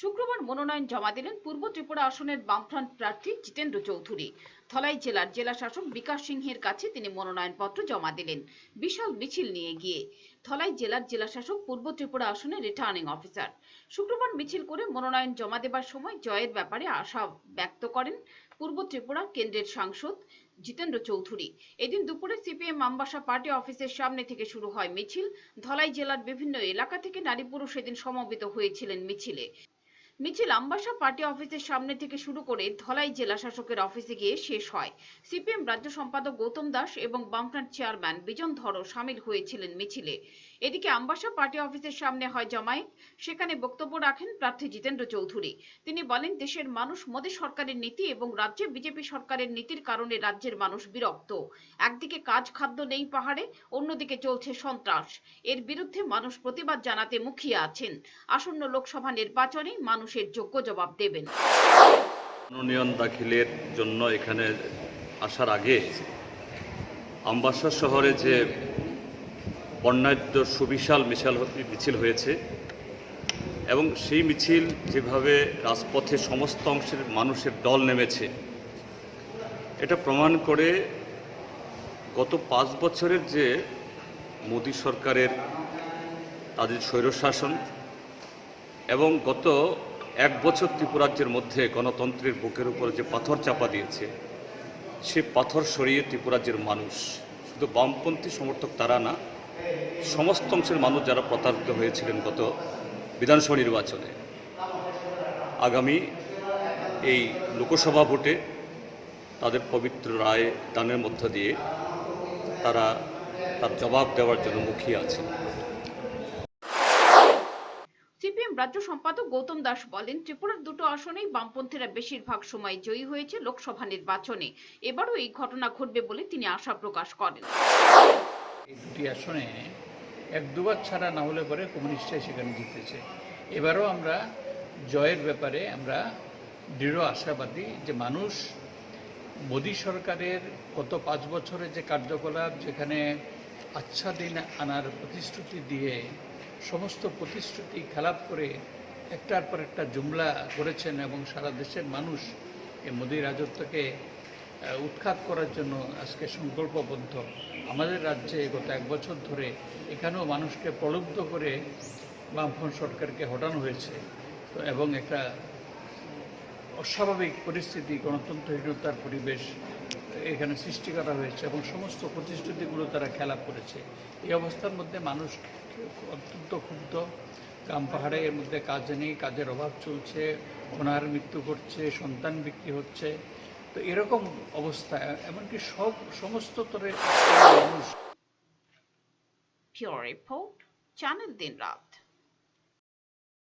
শুক্রবার মনোনয়ন জমা দিলেন পূর্ব ত্রিপুরা আসনের বামফ্রন্ট প্রার্থী জিতেন্দ্র চৌধুরী। ধলাই জেলার জেলা শাসক বিকাশ সিংহের কাছে তিনি মনোনয়নপত্র জমা দিলেন। বিশাল মিছিল নিয়ে গিয়ে ধলাই জেলার জেলা শাসক পূর্ব ত্রিপুরা আসনের রিটার্নিং অফিসার। শুক্রবার মিছিল করে মনোনয়ন জমা দেবার সময় জয়ের ব্যাপারে আশা ব্যক্ত করেন পূর্ব ত্রিপুরা কেন্দ্রের সাংসদ জিতেন্দ্র চৌধুরী। এদিন দুপুরে সিপিএম আমবাসা পার্টি অফিসের সামনে থেকে শুরু হয় মিছিল। ধলাই জেলার বিভিন্ন এলাকা থেকে নারী পুরুষ এদিন সমবেত হয়েছিলেন মিছিলে। মিছিল আম্বাসা পার্টি অফিসের সামনে থেকে শুরু করে ধলাই জেলা শাসকের অফিসে গিয়ে শেষ হয়। সিপিএম রাজ্য সম্পাদক গৌতম দাস এবং বামফ্রন্ট চেয়ারম্যান বিজন ধরও সামিল হয়েছিলেন মিছিলে। এদিকে আমবাসা পার্টি অফিসের সামনে হয় জমায়েত। সেখানে বক্তব্য রাখেন প্রার্থী জিতেন্দ্র চৌধুরী। তিনি বলেন, দেশের মানুষ মোদী সরকারের নীতি এবং রাজ্যে বিজেপি সরকারের নীতির কারণে রাজ্যের মানুষ বিরক্ত। একদিকে কাজ খাদ্য নেই পাহাড়ে, অন্যদিকে চলছে সন্ত্রাস। এর বিরুদ্ধে মানুষ প্রতিবাদ জানাতে মুখিয়ে আছেন। আসন্ন লোকসভা নির্বাচনে মানুষের যোগ্য জবাব দেবেন। মনোনয়ন দাখিলের জন্য এখানে আসার আগে আমবাসা শহরে যে বর্ণাঢ্য সুবিশাল মিছিল মিছিল হয়েছে এবং সেই মিছিল যেভাবে রাজপথে সমস্ত অংশের মানুষের দল নেমেছে, এটা প্রমাণ করে গত পাঁচ বছরের যে মোদী সরকারের তাদের স্বৈরশাসন এবং গত এক বছর ত্রিপুরাজ্যের মধ্যে গণতন্ত্রের বুকের উপর যে পাথর চাপা দিয়েছে, সে পাথর সরিয়ে ত্রিপুরাজ্যের মানুষ, শুধু বামপন্থী সমর্থক তারা না সমস্ত অংশের মানুষ যারা প্রতারিত হয়েছিলেন গত বিধানসভা নির্বাচনে, আগামী এই লোকসভা ভোটে তাদের পবিত্র রায় দানের মধ্য দিয়ে তারা তার জবাব দেওয়ার জন্য মুখিয়ে আছেন। সিপিএম রাজ্য সম্পাদক গৌতম দাস বলেন, ত্রিপুরার দুটো আসনেই বামপন্থীরা বেশিরভাগ সময় জয়ী হয়েছে লোকসভা নির্বাচনে। এবারও এই ঘটনা ঘটবে বলে তিনি আশা প্রকাশ করেন। দুটি আসনে এক দুবার ছাড়া না হলে পরে কমিউনিস্টরাই সেখানে জিতেছে। এবারও আমরা জয়ের ব্যাপারে আমরা দৃঢ় আশাবাদী যে মানুষ মোদী সরকারের গত পাঁচ বছরের যে কার্যকলাপ, যেখানে আচ্ছা দিন আনার প্রতিশ্রুতি দিয়ে সমস্ত প্রতিশ্রুতি খেলাপ করে একটার পর একটা জুমলা করেছেন এবং সারা দেশের মানুষ এই মোদী রাজত্বকে উৎখাত করার জন্য আজকে সংকল্পবদ্ধ। আমাদের রাজ্যে গত এক বছর ধরে এখানেও মানুষকে প্রলুব্ধ করে বামফ্রন্ট সরকারকে হটানো হয়েছে। তো এবং একটা অস্বাভাবিক পরিস্থিতি, গণতন্ত্রহীনতার পরিবেশ এখানে সৃষ্টি করা হয়েছে এবং সমস্ত প্রতিশ্রুতিগুলো তারা খেলাপ করেছে। এই অবস্থার মধ্যে মানুষ অত্যন্ত ক্ষুব্ধ। গ্রাম পাহাড়ে এর মধ্যে কাজ নেই, কাজের অভাব চলছে, ওনার মৃত্যু ঘটছে, সন্তান বিক্রি হচ্ছে। তো এরকম অবস্থা এমনকি সব সমস্ত তরে মানুষ। পিওর রিপোর্ট চ্যানেল দিন রাত